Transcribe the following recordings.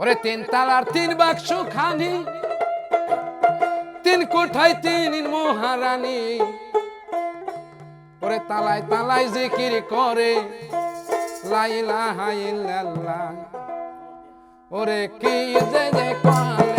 ওরে তিন তালার তিন বাক্স খানি। তিন কোঠায় তিন মহারানী। ওরে তালায় তালায় জিকির করে। লাইলা হাইল্লাহ ওরে কি যে কান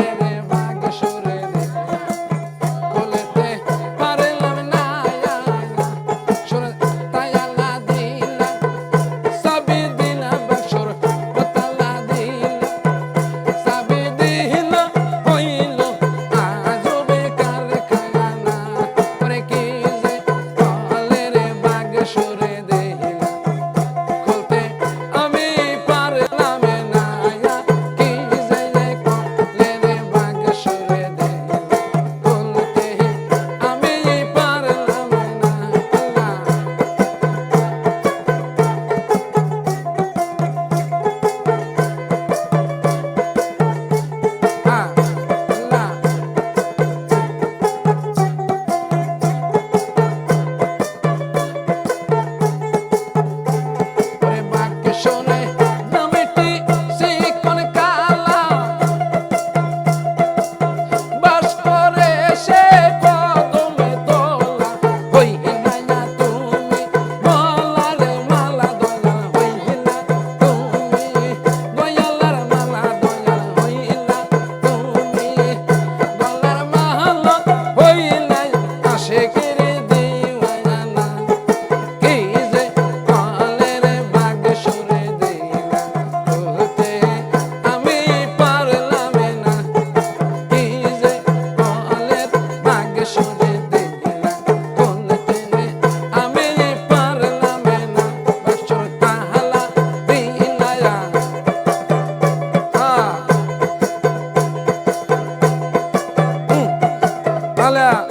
Olha,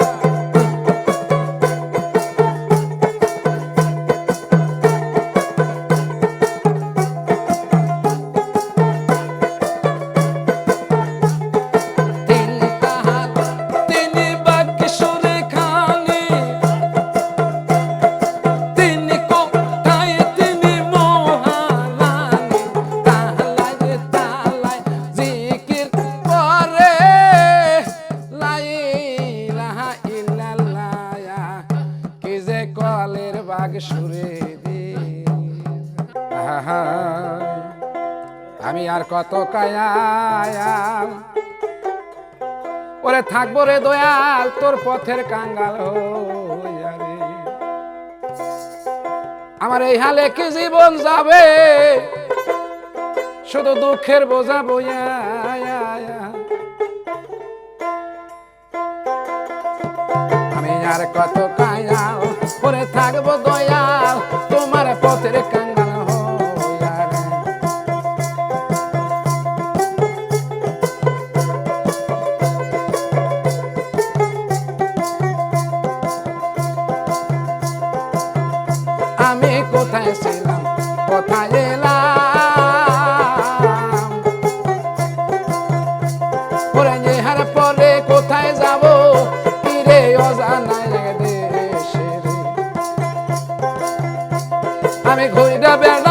কত কায়াম ওরে থাকব রে দয়াল, তোর পথের কাঙ্গাল আমার এই হালে কি জীবন যাবে? শুধু দুঃখের বোঝা বইয়া আমি আর কত কায়া ওরে থাকব দয়াল। verdad.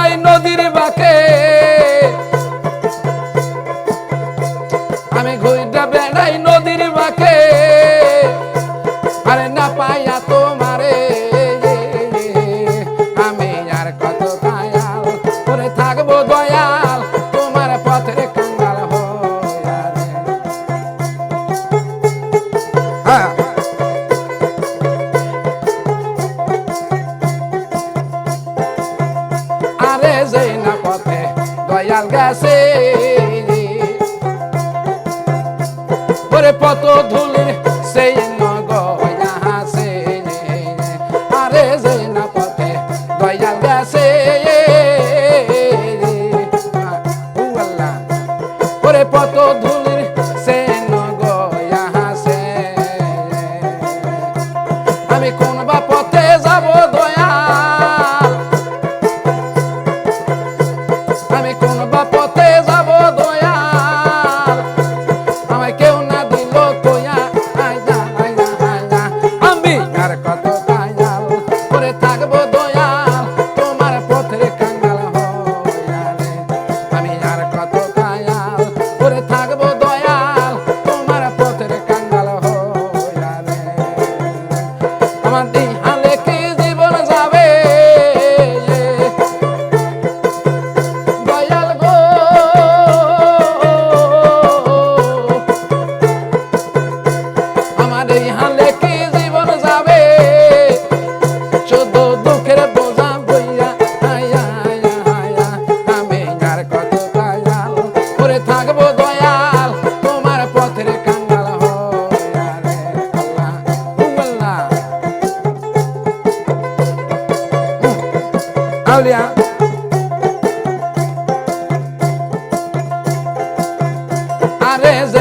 গাছে। ওরে পত ধুলির সেই নগয়া হাসে আরে যে না গাছে। ওরে পত ধুলির desde